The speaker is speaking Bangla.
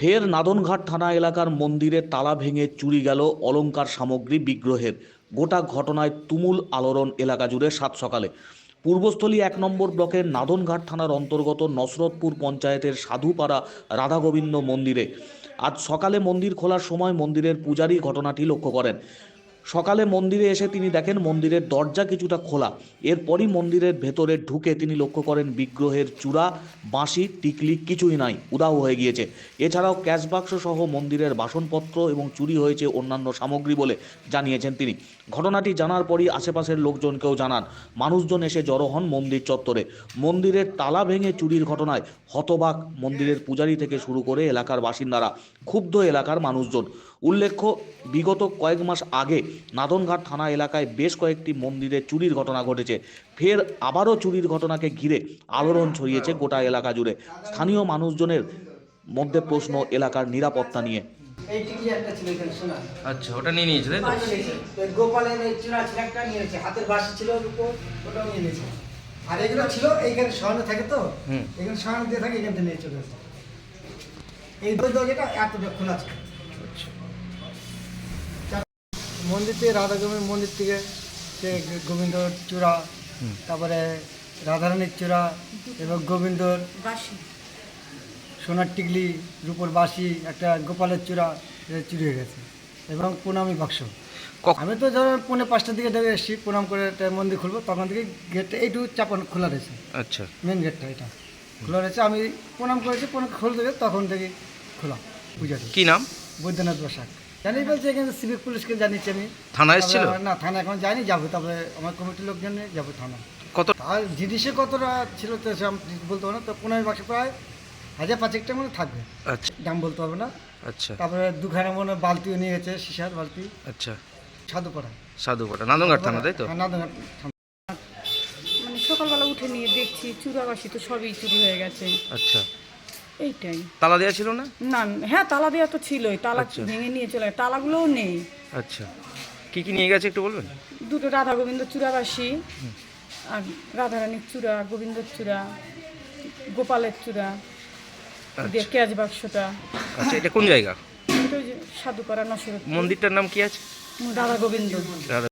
ফের নাদনঘাট থানা এলাকার মন্দিরে তালা ভেঙে চুরি গেল অলঙ্কার সামগ্রী বিগ্রহের। গোটা ঘটনায় তুমুল আলোড়ন এলাকা জুড়ে সাত সকালে। পূর্বস্থলী এক নম্বর ব্লকের নাদনঘাট থানার অন্তর্গত নসরতপুর পঞ্চায়েতের সাধুপাড়া রাধাগোবিন্দ মন্দিরে। আজ সকালে মন্দির খোলার সময় মন্দিরের পূজারী ঘটনাটি লক্ষ্য করেন। সকালে মন্দিরে এসে তিনি দেখেন মন্দিরের দরজা কিছুটা খোলা। এরপরই মন্দিরের ভেতরে ঢুকে তিনি লক্ষ্য করেন বিগ্রহের চূড়া, বাঁশি, টিকলি কিছুই নাই উদাও হয়ে গিয়েছে। এছাড়াও ক্যাশ বাক্স সহ মন্দিরের বাসনপত্র এবং চুরি হয়েছে অন্যান্য সামগ্রী বলে জানিয়েছেন তিনি। ঘটনাটি জানার পরই আশেপাশের লোকজনকেও জানান। মানুষজন এসে জড়ো হন মন্দির চত্বরে। মন্দিরের তালা ভেঙে চুরির ঘটনায় হতবাক মন্দিরের পূজারী থেকে শুরু করে এলাকার বাসিন্দারা, ক্ষুব্ধ এলাকার মানুষজন। উল্লেখ্য, বিগত কয়েক মাস আগে নাদনঘাট থানা এলাকায় বেশ কয়েকটি মন্দিরে চুরির ঘটনা ঘটেছে। ফের আবারও চুরির ঘটনাকে ঘিরে আলোড়ন ছড়িয়েছে গোটা এলাকা জুড়ে। স্থানীয় মানুষজনের মধ্যে প্রশ্ন এলাকার নিরাপত্তা নিয়ে। এই টিকি একটা ছিল এখানে শোনা? আচ্ছা ওটা নিয়ে নিয়েছে তাই তো? বাঁশি নিয়েছে। তো এই গোপালের চূড়া ছিল একটা নিয়েছে হাতের বাসি ছিল ওর উপর ওটাও নিয়ে নিয়েছে। আর এগুলো ছিল এইখানে সহানো থাকে তো? এখানে সহানো দিয়ে থাকে এখান থেকে নিয়ে চলে আসে। এই দরজাটা এতটা খোলা ছিল। মন্দির থেকে রাধা গোবিন্দ মন্দির থেকে সে গোবিন্দ চূড়া তারপরে রাধারানীর চূড়া এবং গোবিন্দর সোনার টিকলি রূপোর বাসি একটা গোপালের চূড়া এটা চুরি হয়ে গেছে এবং প্রণামী বাক্স। আমি তো ধরো পৌনে পাঁচটার দিকে দেখে এসেছি প্রণাম করে একটা মন্দির খুলবো তখন থেকে গেটটা এইটুকু চাপানো খোলা রয়েছে। আচ্ছা। মেন গেটটা এটা। খোলা রয়েছে আমি প্রণাম করেছি প্রণাম খুলতে তখন থেকে খোলা। পূজাটি কি নাম? বৈদ্যনাথ বসাক। জানি বলছে এখানে সিভিক পুলিশকে জানিয়েছি আমি? থানা এসেছিল? না থানা এখন যাইনি যাব তবে আমার কমিটির লোকজন নিয়ে যাব থানা। কত আর জিনিসে কতটা ছিল তো সে আমি বলতে পারব না তো পনেরো বাক্স প্রায় হাজার পাঁচেকটা মনে থাকবে। আচ্ছা। দাম বলতে হবে না। আচ্ছা। তারপরে দুখানা মনে হয় বালতিও নিয়ে গেছে সিসার বালতি। আচ্ছা। সাধুপাড়া। সাধুপাটা নান্দনঘাট থানা তাই তো? নাদনঘাট থানা। মানে সকালবেলা উঠে নিয়ে দেখছি চূড়াবাসি তো সবই চুরি হয়ে গেছে। আচ্ছা। এইটাই। তালা দেওয়া ছিল না? না হ্যাঁ তালা দেওয়া তো ছিলই। তালা আচ্ছা। ভেঙে নিয়ে চলে তালাগুলোও নেই। আচ্ছা। কি কি নিয়ে গেছে একটু বলবেন? দুটো রাধা গোবিন্দ চূড়াবাসি আর রাধারানীর চূড়া গোবিন্দর চূড়া গোপালের চূড়া দিয়ে ক্যাচ বাক্সটা। আচ্ছা এটা কোন জায়গা? সাধুপাড়া নসরত। মন্দিরটার নাম কি আছে? রাধা গোবিন্দ। রাধা